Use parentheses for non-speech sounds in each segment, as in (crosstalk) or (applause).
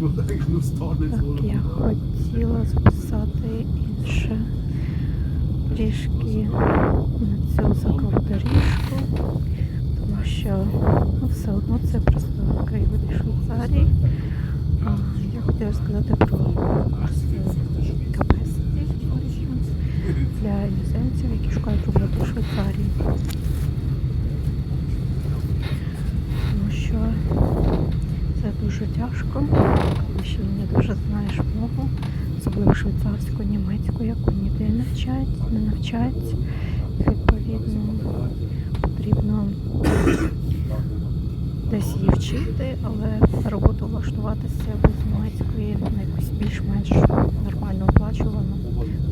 Так, я хотіла записати інше трішки на цю закову тому що ну, все одно це просто краєвиди Швейцарії. Я хотіла сказати про Origins для іноземців, які шукають роботу в Швейцарії. Тому що це дуже тяжко, ще не дуже знаєш мову, особливо швейцарську, німецьку, яку ніде навчають, не навчають. Відповідно, потрібно десь її вчити, але роботу влаштуватися без німецької на якусь більш-менш нормально оплачувану.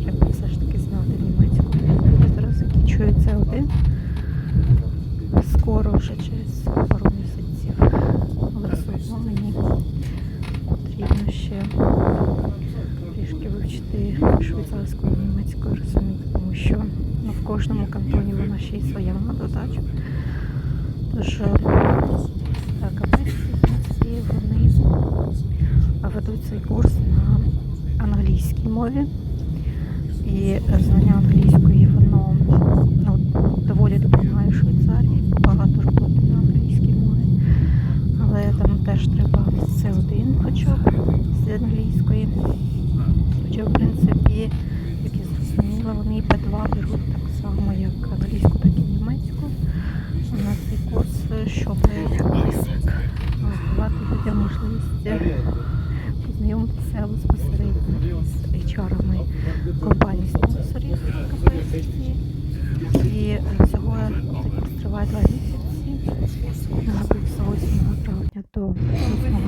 Треба все ж таки знати німецьку. Я зараз закінчую це один. Скоро вже через пару місяців. Але все мені потрібно ще трішки вивчити швейцарську і німецьку розуміти, тому що ну, в кожному кантоні вона ще й своя на додачу. Тож е, так, вони ведуть цей курс на англійській мові. І знання англійської воно ну, доволі допомагає в Швейцарії, бо багато роботи на англійській мові. Але там теж треба C1 хоча б з англійської. Хоча, в принципі, як я зрозуміла, вони і P2 беруть так само, як англійську, так і німецьку. На цей курс, щоб давати людям можливість познайомитися безпосередньо з HR-ами компаній спонсорів КПСІ. І всього триває два місяці. Нагадую, з 8 травня до 8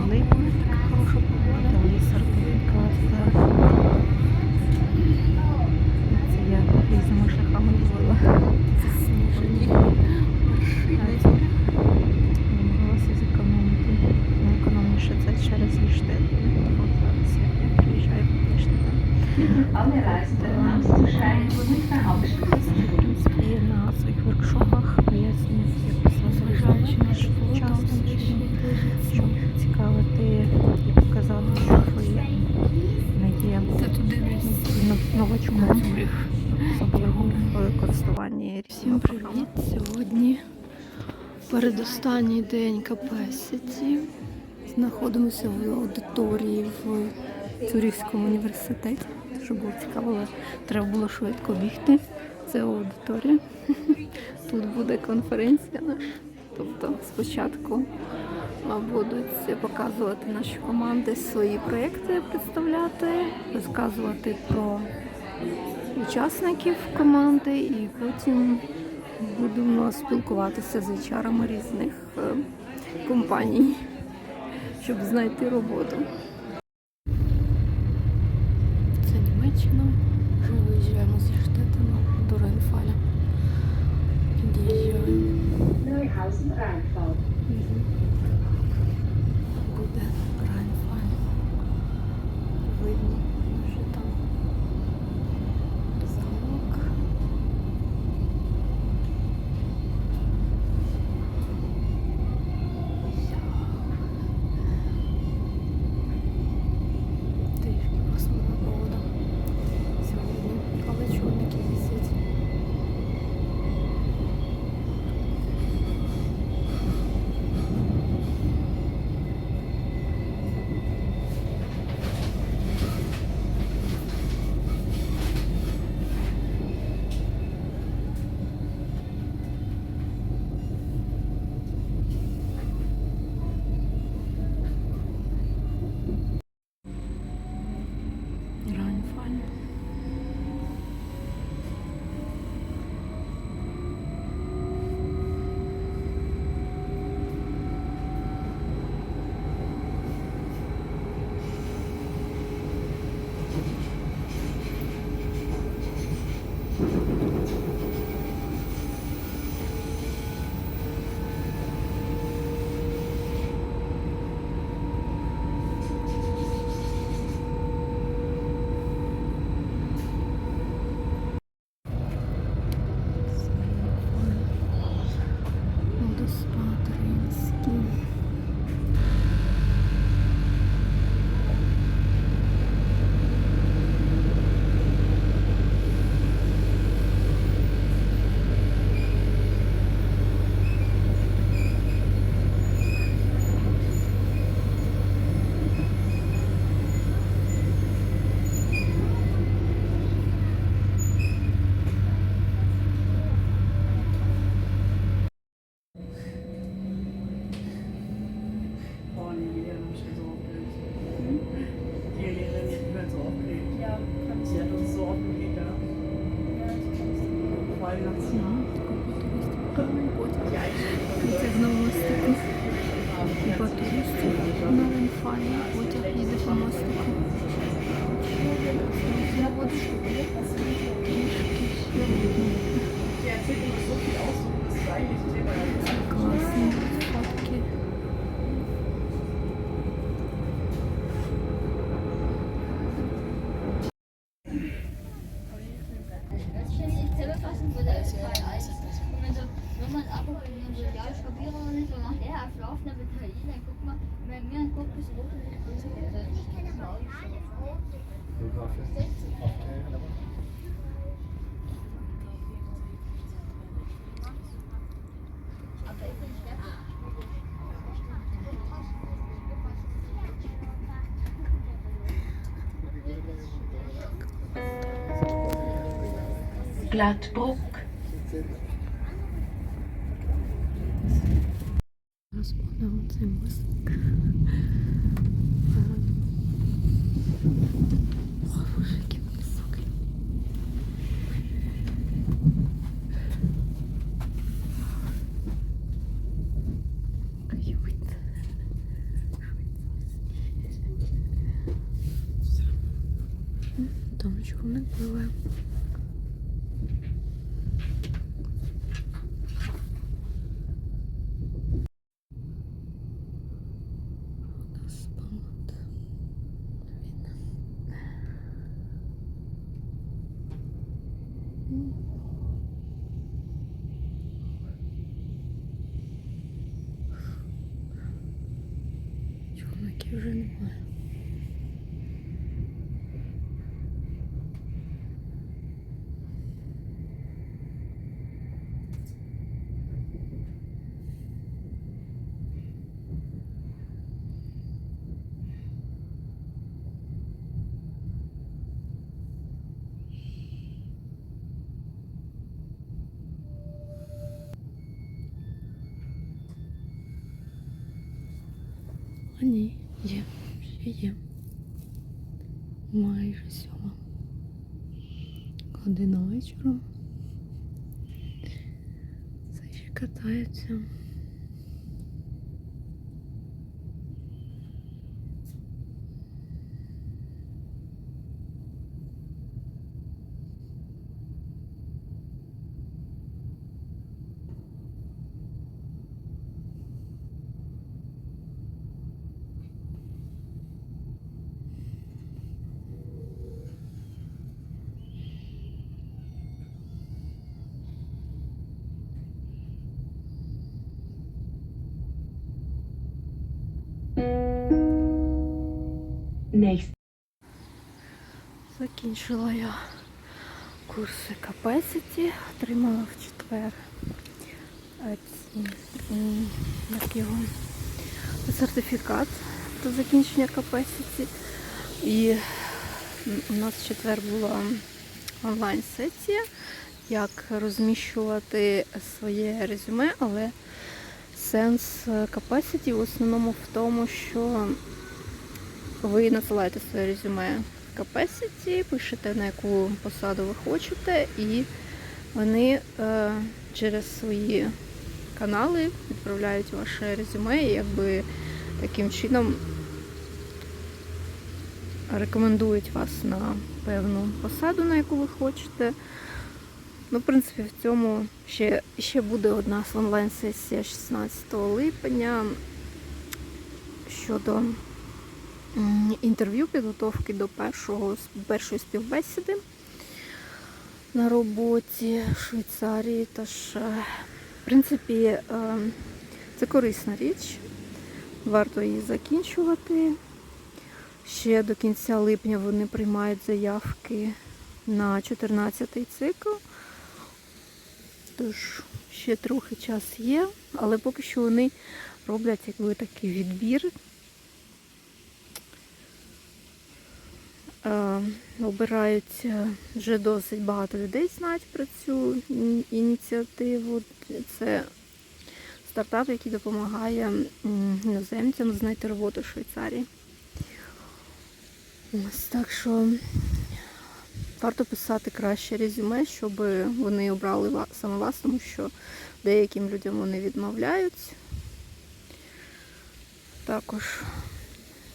користуванні Всім привіт! Сьогодні передостанній день Capacity. Знаходимося в аудиторії в Цюрихському університеті. Щоб було цікаво, але треба було швидко бігти. Це аудиторія. (laughs) Тут буде конференція наша. Тобто спочатку будуть показувати наші команди свої проєкти, представляти, розказувати про учасників команди, і потім будемо спілкуватися з HR різних е, компаній, щоб знайти роботу. Це Німеччина. Ми виїжджаємо зі Штетина до Рейнфаля. Під'їжджаємо. Буде selber fassen würde, ist kein Eis. Und wenn, so, wenn man aber wenn so, ja, ich kapiere noch nicht, dann macht er schlafen, dann wird halt dann guck mal, wenn mir ein Kopf ist rot, dann ist es rot. Ich kenne aber auch nicht. That book. Човників вже немає. Ні, є, ще є. Майже сьома. Година вечора. Це ще катається. Nächstes. Закінчила я курси Capacity, отримала в четвер е, як його, сертифікат про закінчення Capacity. І у нас в четвер була онлайн-сесія, як розміщувати своє резюме, але сенс е, Capacity в основному в тому, що ви надсилаєте своє резюме в Capacity, пишете на яку посаду ви хочете, і вони е, через свої канали відправляють ваше резюме, і якби таким чином рекомендують вас на певну посаду, на яку ви хочете. Ну, в принципі, в цьому ще, ще буде одна онлайн-сесія 16 липня щодо інтерв'ю, підготовки до першого, першої співбесіди на роботі в Швейцарії. Тож, е, в принципі, е, це корисна річ. Варто її закінчувати. Ще до кінця липня вони приймають заявки на 14-й цикл. Тож ще трохи час є, але поки що вони роблять якби такий відбір. Обирають е, вже досить багато людей знають про цю ініціативу. Це стартап, який допомагає іноземцям знайти роботу в Швейцарії. Ось так що варто писати краще резюме, щоб вони обрали саме вас, тому що деяким людям вони відмовляють. Також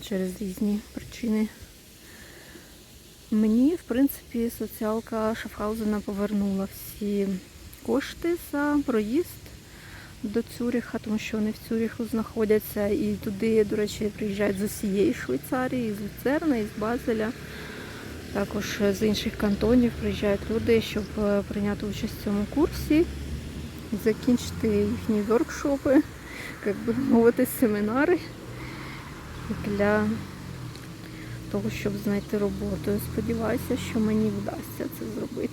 через різні причини. Мені, в принципі, соціалка Шафхаузена повернула всі кошти за проїзд до Цюріха, тому що вони в Цюріху знаходяться. І туди, до речі, приїжджають з усієї Швейцарії, з Люцерна, із Базеля. Також з інших кантонів приїжджають люди, щоб е, прийняти участь в цьому курсі, закінчити їхні воркшопи, (laughs) як би мовити, семінари для того, щоб знайти роботу. Сподіваюся, що мені вдасться це зробити.